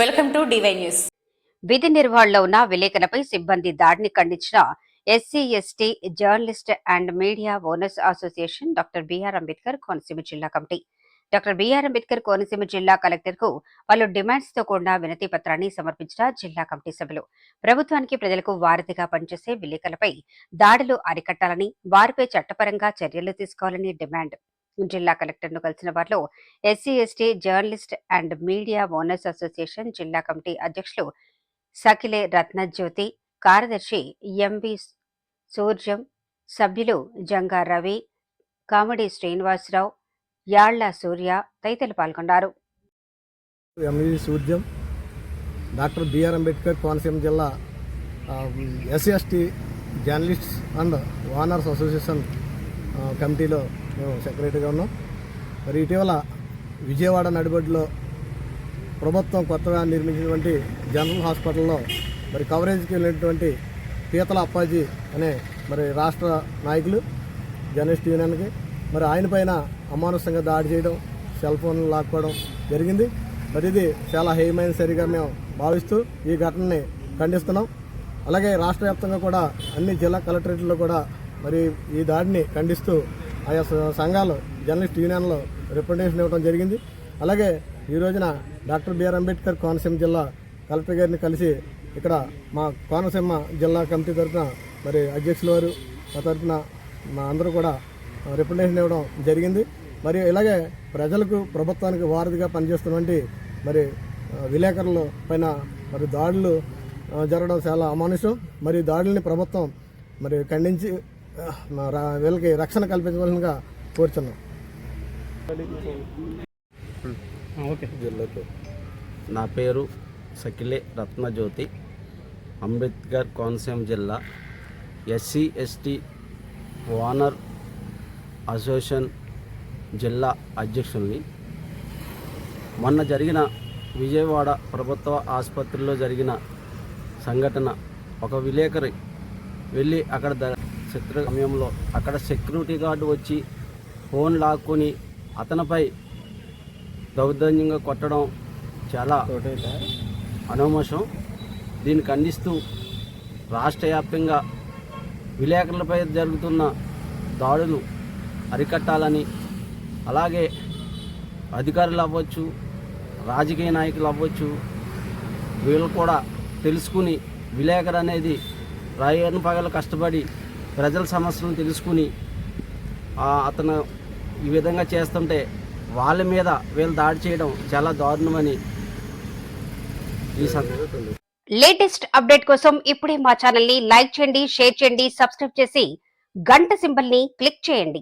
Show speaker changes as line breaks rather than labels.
Welcome to DY news.
విధి నిర్వహణలో ఉన్న విలేకరులపై సిబ్బంది దాడిని ఖండించిన SC ST journalist and media owners association doctor BR Ambedkar Konaseema జిల్లా committee. Doctor BR Ambedkar Konaseema జిల్లా కలెక్టర్కు పలు డిమాండ్స్తో కూడిన వినతి పత్రాన్ని సమర్పించిన జిల్లా కమిటీ సభ్యులు. ప్రభుత్వానికి ప్రజలకు వారధిగా పనిచేసే విలేకరులపై దాడులు అరికట్టాలని వారిపై చట్టపరంగా చర్యలు తీసుకోవాలని డిమాండ్. జిల్లా కలెక్టర్ను కలిసిన వారిలో SC ST journalist and media owners association జిల్లా కమిటీ అధ్యక్షులు సకిలే రత్నజ్యోతి కార్యదర్శి ఎంవి సూర్యం సభ్యులు జంగా రవి కామెడీ శ్రీనివాసరావు యాళ్ళ సూర్య తదితరులు పాల్గొన్నారు.
సూర్యం డాక్టర్ బిఆర్ అంబేద్కర్ కోనసీమ జిల్లా SC ST journalists and owners association కమిటీలో మేము సెక్రటరీగా ఉన్నాం. మరి ఇటీవల విజయవాడ నడిబడిలో ప్రభుత్వం కొత్తగా నిర్మించినటువంటి జనరల్ హాస్పిటల్లో మరి కవరేజ్కి వెళ్ళినటువంటి పీతల అప్పాజీ అనే మరి రాష్ట్ర నాయకులు జర్నలిస్ట్ యూనియన్కి మరి ఆయన పైన అమానుషంగా దాడి చేయడం సెల్ ఫోన్లు లాక్కోవడం జరిగింది. మరి ఇది చాలా హేయమైన సరిగా మేము భావిస్తూ ఈ ఘటనని ఖండిస్తున్నాం. అలాగే రాష్ట్ర వ్యాప్తంగా కూడా అన్ని జిల్లా కలెక్టరేట్లో కూడా మరి ఈ దాడిని ఖండిస్తూ ఆయా సంఘాలు జర్నలిస్ట్ యూనియన్లో రిప్రజెంటేషన్ ఇవ్వడం జరిగింది. అలాగే ఈ రోజున డాక్టర్ బిఆర్ అంబేద్కర్ కోనసీమ జిల్లా కలెక్టర్ గారిని కలిసి ఇక్కడ మా కోనసీమ జిల్లా కమిటీ తరఫున మరి అధ్యక్షుల వారు మా తరఫున మా అందరూ కూడా రిప్రజెంటేషన్ ఇవ్వడం జరిగింది. మరి ఇలాగే ప్రజలకు ప్రభుత్వానికి వారధిగా పనిచేస్తున్నటువంటి మరి విలేకరుల పైన మరి దాడులు జరగడం చాలా అమానుషం. మరి దాడుల్ని ప్రభుత్వం మరి ఖండించి వీళ్ళకి రక్షణ కల్పించవలసిందిగా కోరుచున్నాం.
నా పేరు సకిలే రత్నజ్యోతి అంబేద్కర్ కోనసీమ జిల్లా ఎస్సీ ఎస్టీ ఓనర్ అసోసియేషన్ జిల్లా అధ్యక్షుల్ని. మొన్న జరిగిన విజయవాడ ప్రభుత్వ ఆసుపత్రిలో జరిగిన సంఘటన ఒక విలేకరి వెళ్ళి అక్కడ చిత్ర సమయంలో అక్కడ సెక్యూరిటీ గార్డు వచ్చి ఫోన్ లాక్కొని అతనిపై దౌర్జన్యంగా కొట్టడం చాలా అనవమోషం దీన్ని ఖండిస్తూ రాష్ట్ర వ్యాప్తంగా విలేకరులపై జరుగుతున్న దాడులు అరికట్టాలని అలాగే అధికారులు అవ్వచ్చు రాజకీయ నాయకులు అవ్వచ్చు వీళ్ళు కూడా తెలుసుకుని విలేకరు అనేది రాయని పగలు కష్టపడి ప్రజల సమస్యలను తెలుసుకుని అతను ఈ విధంగా చేస్తుంటే వాళ్ళ మీద వీళ్ళు దాడి చేయడం చాలా దారుణమని ఈ
లేటెస్ట్ అప్డేట్ కోసం ఇప్పుడే మా ఛానల్ని లైక్ చేయండి షేర్ చేయండి సబ్స్క్రైబ్ చేసి గంట సింబల్ని క్లిక్ చేయండి.